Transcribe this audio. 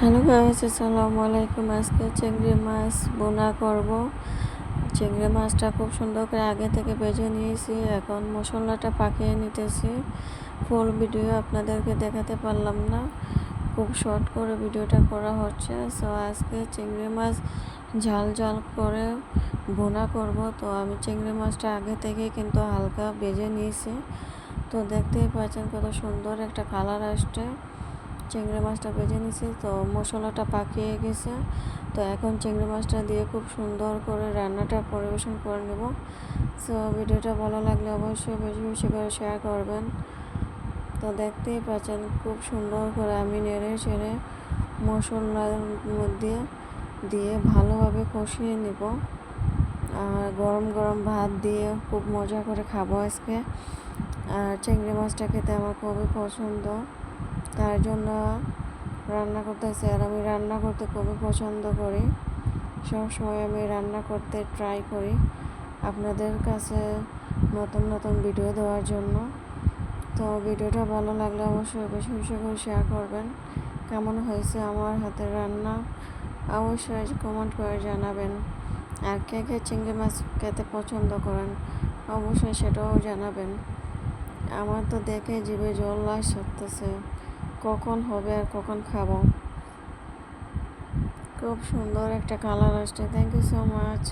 Hello guys, আসসালামু আলাইকুম। আজকে চিংড়ি মাছ বোনা করব। চিংড়ি মাছটা খুব সুন্দর করে আগে থেকে ভেজে নিয়েছি। এখন মশলাটা পাকিয়ে নিতেছি। ফুল ভিডিও আপনাদেরকে দেখাতে পারলাম না। খুব শর্ট করে ভিডিওটা করা হচ্ছে। সো আজকে চিংড়ি মাছ ঝাল ঝাল করে বোনা করব। তো আমি চিংড়ি মাছটা আগে থেকে কিন্তু হালকা ভেজে নিয়েছি। তো দেখতেই পাচ্ছেন কত সুন্দর একটা কালার আসছে। চিংড়ি মাছটা ভেজে নিছি, তো মশলাটা পাকিয়ে গেছে। তো এখন চিংড়ি মাছটা দিয়ে খুব সুন্দর করে রান্নাটা পরিবেশন করে নেব। সো ভিডিওটা ভালো লাগলে অবশ্যই বেশি বেশি করে শেয়ার করবেন। তো দেখতেই পাচ্ছেন খুব সুন্দর করে আমি নেড়ে চেড়ে মশলার মধ্যে দিয়ে ভালোভাবে কষিয়ে নেব। আর গরম গরম ভাত দিয়ে খুব মজা করে খাব আজকে। আর চিংড়ি মাছটা খেতে আমার খুবই পছন্দ। তার জন্য রান্না করতেছি আর আমি রান্না করতে খুবই পছন্দ করি। সবসময় আমি রান্না করতে ট্রাই করি আপনাদের কাছে নতুন নতুন ভিডিও দেওয়ার জন্য। তো ভিডিওটা ভালো লাগলে অবশ্যই বেশি বেশি করে শেয়ার করবেন। কেমন হয়েছে আমার হাতের রান্না? অবশ্যই কমেন্ট করে জানাবেন। আর কে কে চিংড়ি মাছ খেতে পছন্দ করেন, অবশ্যই সেটাও জানাবেন। আমার তো দেখে জিভে জল আসতেছে। কখন হবে আর কখন খাব? খুব সুন্দর একটা কালার আসছে। Thank you so much